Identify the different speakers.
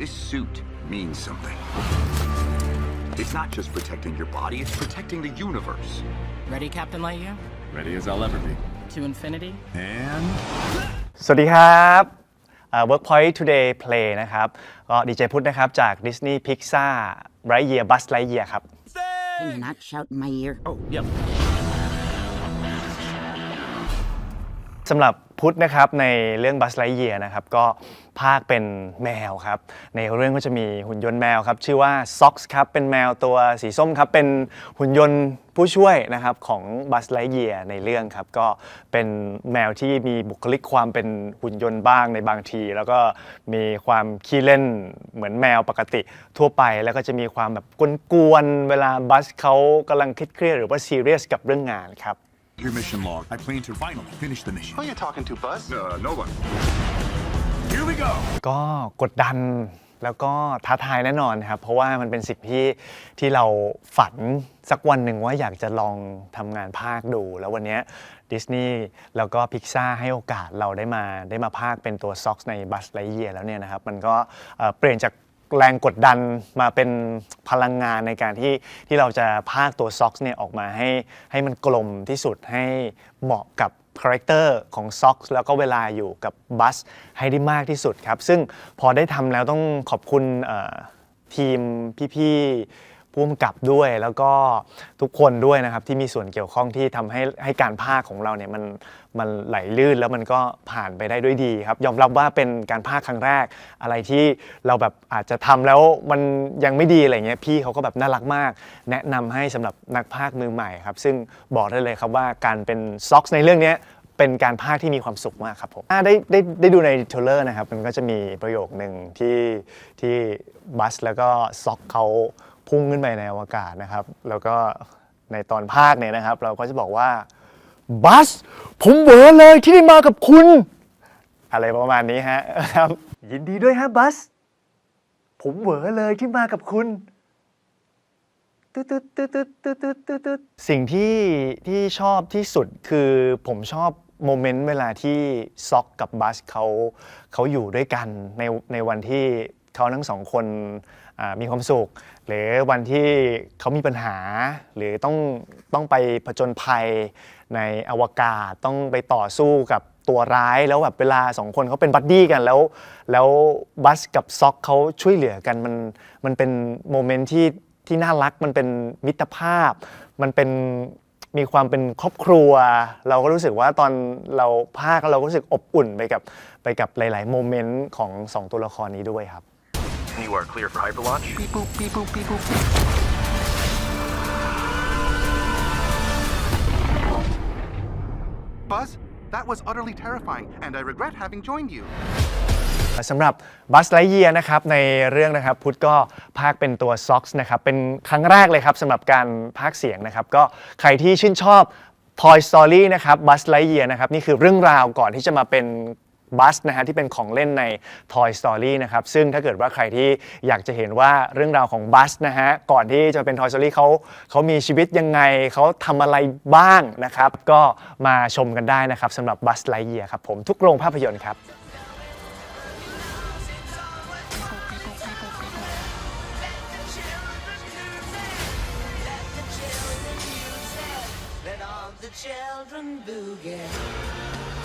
Speaker 1: This suit means something. It's not just protecting your body, it's protecting the universe.
Speaker 2: Ready, Captain Lightyear?
Speaker 3: Ready as I'll ever be.
Speaker 2: To infinity?
Speaker 3: And
Speaker 4: สวัสดีครับอ่า Workpoint Today Play นะครับ ก็ดีเจพุทธนะครับ จาก Disney Pixar Right Year Bus Lightyear ครับ
Speaker 5: Can you not shout in my ear?
Speaker 1: Oh, yep.
Speaker 4: สำหรับพุทธนะครับในเรื่อง Buzz Lightyear นะครับก็ภาคเป็นแมวครับ ในเรื่องก็จะมีหุ่นยนต์แมวครับ ชื่อว่า Sox ครับ เป็นแมวตัวสีส้มครับ เป็นหุ่นยนต์ผู้ช่วยนะครับของ Buzz Lightyear ในเรื่องครับ ก็เป็นแมวที่มีบุคลิกความเป็นหุ่นยนต์บ้างในบางที แล้วก็มีความขี้เล่นเหมือนแมวปกติทั่วไป แล้วก็จะมีความแบบกวนๆเวลาบัสเขากำลังเครียดๆหรือว่าซีเรียสกับเรื่องงานครับ
Speaker 3: your mission log. I plan to finally finish the mission.
Speaker 6: Who are you talking to, Buzz?
Speaker 1: Uh, no one.
Speaker 3: Here we go.
Speaker 4: ก็กดดันแล้วก็ท้าทายแน่นอนครับ เพราะว่ามันเป็นสิ่งที่ที่เราฝันสักวันหนึ่งว่าอยากจะลองทำงานภาคดู แล้ววันเนี้ดิสนีย์แล้วก็พิกซ่าให้โอกาสเราได้มาได้มาภาคเป็นตัวซ็อกในบัสไลเยียแล้วเนี่ยนะครับ มันก็เอ่อเปลี่ยนจาก แรงกดดันมาเป็นพลังงานในการที่ที่เราจะภาคตัวซ็อกเนี่ยออกมาให้ให้มันกลมที่สุดให้เหมาะกับคาแรคเตอร์ของซ็อกซ์แล้วก็เวลาอยู่กับบัสให้ได้มากที่สุดครับ ซึ่งพอได้ทำแล้วต้องขอบคุณทีมพี่ๆ ผู้กำกับด้วยแล้วก็ทุกคนด้วยนะครับที่มีส่วนเกี่ยวข้องที่ทำให้ให้การภาคของเราเนี่ยมันมันไหลลื่นแล้วมันก็ผ่านไปได้ด้วยดีครับ ยอมรับว่าเป็นการภาคครั้งแรก อะไรที่เราแบบอาจจะทำแล้วมันยังไม่ดีอะไรเงี้ยพี่เขาก็แบบน่ารักมาก แนะนำให้สำหรับนักภาคมือใหม่ครับซึ่งบอกได้เลยครับว่าการเป็นซ็อกในเรื่องเนี้ย เป็นการพากย์ที่มีความสุขมากครับผมอ่าได้ได้ได้ดูในเทรลเลอร์นะครับ มันก็จะมีประโยคหนึ่งที่ที่บัสแล้วก็ซ็อกเขา พุ่งขึ้นไปในอวกาศนะครับ แล้วก็ในตอนภาคเนี่ยนะครับ เราก็จะบอกว่าบัสผมเวอเลยที่ได้มากับคุณ อะไรประมาณนี้ฮะครับ ยินดีด้วยฮะบัส ผมเวอเลยที่มากับคุณตึ๊ดตึ๊ดตึ๊ดตึ๊ดตึ๊ดตึ๊ดตึ๊ดตึ๊ดสิ่งที่ที่ชอบที่สุดคือผมชอบโมเมนต์เวลาที่ซ็อกกับบัสเขาเขาอยู่ด้วยกันในในวันที่ เขาทั้งสองคนมีความสุข หรือวันที่เขามีปัญหา หรือต้องต้องไปผจญภัยในอวกาศต้องไปต่อสู้กับตัวร้ายแล้วแบบเวลาสองคนเขาเป็นบัดดี้กันแล้ว แล้วบัสกับซ็อกเขาช่วยเหลือกันมันมันเป็นโมเมนต์ที่ที่น่ารักมันเป็นมิตรภาพ มันเป็นมีความเป็นครอบครัว เราก็รู้สึกว่าตอนเราภาคเราก็รู้สึกอบอุ่นไปกับไปกับหลาย ๆ โมเมนต์ของสองตัวละครนี้ด้วยครับ
Speaker 6: You are clear for hyperlaunch. Beep boop, beep boop, beep boop. Buzz, that was utterly terrifying, and I regret having joined you.
Speaker 4: สำหรับบัสไลเยียนะครับในเรื่องนะครับพุทธก็ภาคเป็นตัว SOX นะครับเป็นครั้งแรกเลยครับสำหรับการภาคเสียงนะครับก็ใครที่ชื่นชอบ Toy Story นะครับบัสไลเยียนะครับนี่คือเรื่องราวก่อนที่จะมาเป็น บัสนะฮะที่เป็นของเล่นใน Toy Story นะครับซึ่งถ้าเกิดว่าใครที่อยากจะเห็นว่าเรื่องราวของบัสนะฮะก่อนที่จะเป็น Toy Story เขาเขามีชีวิตยังไงเขาทำอะไรบ้างนะครับ ก็มาชมกันได้นะครับสำหรับบัสไลเยียครับผมทุกโรงภาพยนตร์ครับ
Speaker 7: children boogie.